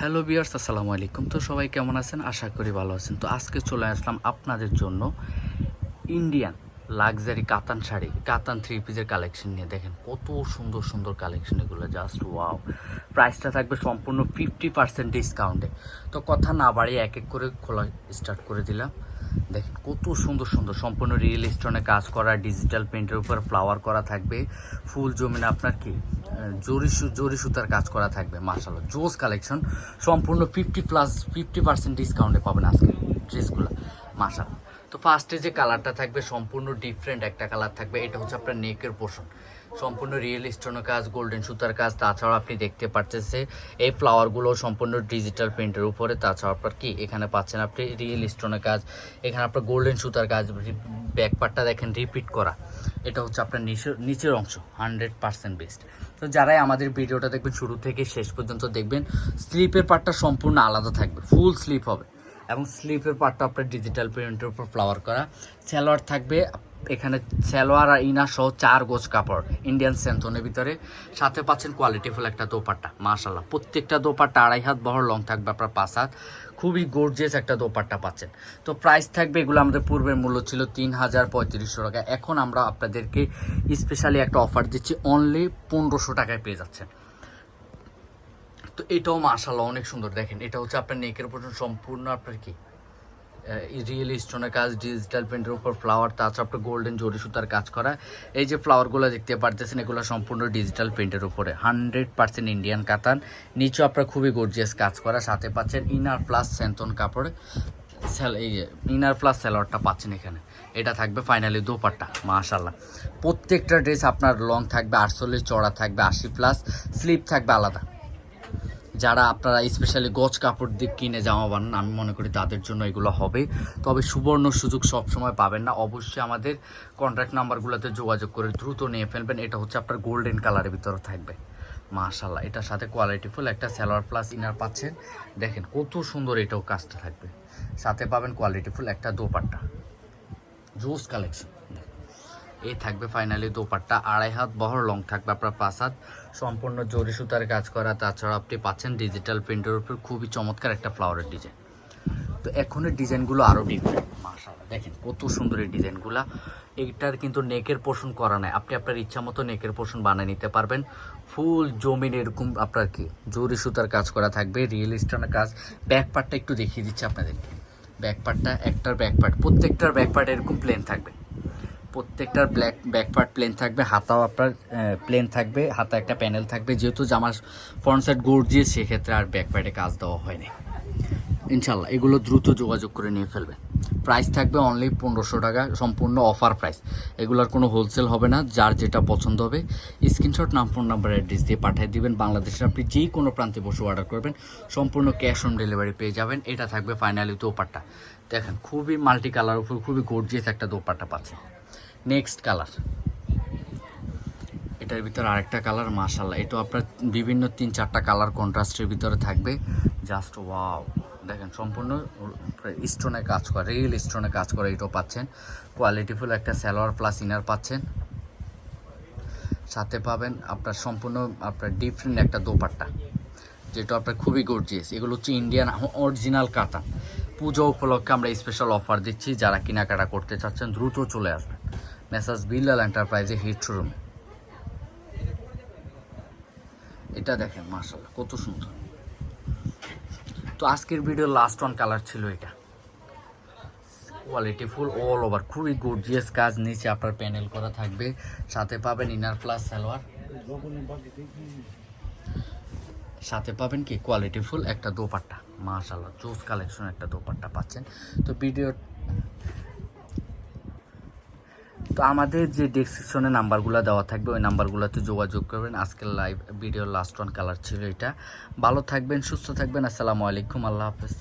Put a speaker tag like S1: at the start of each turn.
S1: Hello বিয়ার্স আসসালামু আলাইকুম। তো সবাই কেমন আছেন? আশা করি ভালো আছেন। তো আজকে চলে আসলাম আপনাদের জন্য ইন্ডিয়ান লাক্সারি কাতান শাড়ি কাতান থ্রি পিসের কালেকশন নিয়ে দেখেন কত সুন্দর সুন্দর কালেকশন এগুলো জাস্ট ওয়াও প্রাইসটা থাকবে সম্পূর্ণ ফিফটি পার্সেন্ট ডিসকাউন্টে তো কথা না বাড়িয়ে এক এক করে খোলা স্টার্ট করে দিলাম। দেখেন কত সুন্দর সুন্দর, সম্পূর্ণ রিয়েল স্টোনে কাজ করা ডিজিটাল প্রিন্টের উপর ফ্লাওয়ার করা থাকবে। ফুল জমিনে আপনার কি জরি জরি সুতার কাজ করা থাকবে মার্শাল জোস কালেকশন সম্পূর্ণ ফিফটি প্লাস ফিফটি পার্সেন্ট ডিসকাউন্টে পাবেন আজকে ড্রেসগুলো মার্শাল তো ফার্স্টে যে কালারটা থাকবে সম্পূর্ণ ডিফারেন্ট একটা কালার থাকবে, এটা হচ্ছে আপনার নেকের পোর্শন সম্পূর্ণ রিয়েল স্টোনের কাজ গোল্ডেন সুতার কাজ, তাছাড়াও আপনি দেখতে পাচ্ছেন এই ফ্লাওয়ারগুলো সম্পূর্ণ ডিজিটাল প্রিন্টের উপরে তাছাড়া আপনার কি, এখানে পাচ্ছেন আপনি রিয়েল স্টোনের কাজ, এখানে আপনার গোল্ডেন সুতার কাজ ব্যাক পার্টটা দেখেন রিপিট করা। এটা হচ্ছে আপনার নিচের অংশ হান্ড্রেড পার্সেন্ট বেস্ট তো যারাই আমাদের ভিডিওটা দেখবেন, শুরু থেকে শেষ পর্যন্ত দেখবেন স্লিপের পার্টটা সম্পূর্ণ আলাদা থাকবে ফুল স্লিপ হবে। এবং স্লিপের পার্টটা আপনার ডিজিটাল প্রিন্টের উপর ফ্লাওয়ার করা। সালোয়ার থাকবে, এখানে সালোয়ার আর ইনার সহ চার গোজ কাপড় ইন্ডিয়ান সেন্থনের ভিতরে। সাথে পাচ্ছেন কোয়ালিটিফুল একটা দোপাট্টা মাশাল্লাহ প্রত্যেকটা দোপাট্টা আড়াই হাত বহর লং থাকবে আপনার পাঁচ হাত। খুবই গর্জিয়াস একটা দোপাট্টা পাচ্ছেন। তো প্রাইস থাকবে, এগুলো আমাদের পূর্বের মূল্য ছিল তিন হাজার পঁয়ত্রিশশো টাকা। এখন আমরা আপনাদেরকে স্পেশালি একটা অফার দিচ্ছি অনলি পনেরোশো টাকায় পেয়ে যাচ্ছেন। তো এটাও মাশাল্লাহ অনেক সুন্দর। দেখেন, এটা হচ্ছে আপনার নেকের উপর সম্পূর্ণ আপনার কি? রিয়েল স্টোনের কাজ ডিজিটাল প্রিন্টের উপর ফ্লাওয়ার তাছাড়া আপনার গোল্ডেন জরি সুতার কাজ করা। এই যে ফ্লাওয়ারগুলো দেখতে পারতেছেন, এগুলো সম্পূর্ণ ডিজিটাল প্রিন্টের উপরে। হান্ড্রেড পার্সেন্ট ইন্ডিয়ান কাতান। নিচে আপনার খুবই গর্জিয়াস কাজ করা। সাথে পাচ্ছেন ইনার প্লাস সেন্টন কাপড়ে। স্যাল এই ইনার প্লাস স্যালোয়ারটা পাচ্ছেন এখানে। এটা থাকবে ফাইনালি দোপাট্টা মাশাল্লাহ প্রত্যেকটা ড্রেস আপনার লং থাকবে, আটচল্লিশ চড়া থাকবে, আশি প্লাস স্লিপ থাকবে আলাদা। যারা আপনারা স্পেশালি গজ কাপড় দিয়ে কিনে জামা বানান, আমি মনে করি তাদের জন্য এগুলো হবে। তবে সুবর্ণ সুযোগ সব সময় পাবেন না। অবশ্যই আমাদের কন্ট্যাক্ট নাম্বারগুলোতে যোগাযোগ করে দ্রুত নিয়ে ফেলবেন। এটা হচ্ছে আপনার গোল্ডেন কালারের ভিতরে থাকবে। মাশাল্লাহ এটার সাথে কোয়ালিটিফুল একটা স্যালোয়ার প্লাস ইনার পাচ্ছেন। দেখেন কত সুন্দর এটাও কাজটা থাকবে। সাথে পাবেন কোয়ালিটিফুল একটা দোপাট্টা। জোস কালেকশন এই থাকবে ফাইনালি দোপাট্টা। আড়াই হাত বহর লং থাকবে আপনার পাঁচ হাত। সম্পূর্ণ জরি সুতার কাজ করা। তাছাড়া আপনি পাচ্ছেন ডিজিটাল প্রিন্টের উপর খুবই চমৎকার একটা ফ্লাওয়ারের ডিজাইন তো এখনের ডিজাইনগুলো আরও ডিফারেন্ট মাশাআল্লাহ, দেখেন কত সুন্দর এই ডিজাইনগুলো। এইটার কিন্তু নেকের পোষণ করা নাই। আপনি আপনার ইচ্ছা মতো নেকের পোষণ বানিয়ে নিতে পারবেন। ফুল জমিন এরকম আপনার কি? জরি সুতার কাজ করা থাকবে রিয়েল স্টোনের কাজ। ব্যাক পার্টটা একটু দেখিয়ে দিচ্ছি আপনাদেরকে। ব্যাক পার্টটা একটার ব্যাক পার্ট প্রত্যেকটার ব্যাক পার্ট এরকম প্লেন থাকবে। প্রত্যেকটার ব্ল্যাক ব্যাক পার্ট প্লেন থাকবে, হাতাও আপনার প্লেন থাকবে হাতা একটা প্যানেল থাকবে। যেহেতু জামার ফ্রন্ট সাইড গর্জিয়ে সেক্ষেত্রে আর ব্যাক পার্টে কাজ দেওয়া হয়নি। ইনশাল্লাহ এগুলো দ্রুত যোগাযোগ করে নিয়ে ফেলবেন। প্রাইস থাকবে অনলি পনেরোশো টাকা, সম্পূর্ণ অফার প্রাইস এগুলোর কোনো হোলসেল হবে না, যার যেটা পছন্দ হবে। স্ক্রিনশট নাম ফোন নাম্বার অ্যাড্রেস দিয়ে পাঠিয়ে দিবেন। বাংলাদেশের আপনি যেই কোনো প্রান্তে বসে অর্ডার করবেন। সম্পূর্ণ ক্যাশ অন ডেলিভারি পেয়ে যাবেন। এটা থাকবে ফাইনালি দোপাট্টা। দেখেন, খুবই মাল্টি কালার উপর খুবই গর্জিয়াস একটা দোপাট্টা পাচ্ছেন। নেক্সট কালার এটার ভিতরে আরেকটা কালার মাশাল্লাহ এটা আপনার বিভিন্ন তিন চারটা কালার কন্ট্রাস্টের ভিতরে থাকবে। জাস্ট ওয়াও দেখেন, সম্পূর্ণ স্টোনে কাজ করে রিয়েল স্টোনে কাজ করে এটাও পাচ্ছেন। কোয়ালিটিফুল একটা সালোয়ার প্লাস ইনার পাচ্ছেন। সাথে পাবেন আপনার সম্পূর্ণ আপনার ডিফারেন্ট একটা দোপাট্টা, যেটা আপনার খুবই গর্জিয়াস এগুলো হচ্ছে ইন্ডিয়ান অরিজিনাল কাটা। পুজো উপলক্ষে আমরা স্পেশাল অফার দিচ্ছি, যারা কেনাকাটা করতে চাচ্ছেন, দ্রুত চলে আসবেন। মেসাজ বিল্লাল এন্টারপ্রাইজে হিট শোরুমে এটা দেখেন মার্শাল্লাহ কত সুন্দর। তো আজকের ভিডিও লাস্ট ওয়ান কালার ছিল এটা। কোয়ালিটি ফুল অল ওভার খুবই গর্জিয়াস কাজ, নিচে আপনার প্যানেল করা থাকবে। সাথে পাবেন ইনার প্লাস সালোয়ার সাথে পাবেন কি? কোয়ালিটি ফুল একটা দোপাট্টা। মাশাল্লাহ জোস কালেকশন একটা দোপাট্টা পাচ্ছেন। তো ভিডিও তো আমাদের যে ডেসক্রিপশনে নাম্বারগুলো দেওয়া থাকবে, ওই নাম্বারগুলোতে যোগাযোগ করবেন। আজকের live video last one colour ছিল এটা। ভালো থাকবেন, সুস্থ থাকবেন। আসসালামু আলাইকুম। আল্লাহ হাফেজ।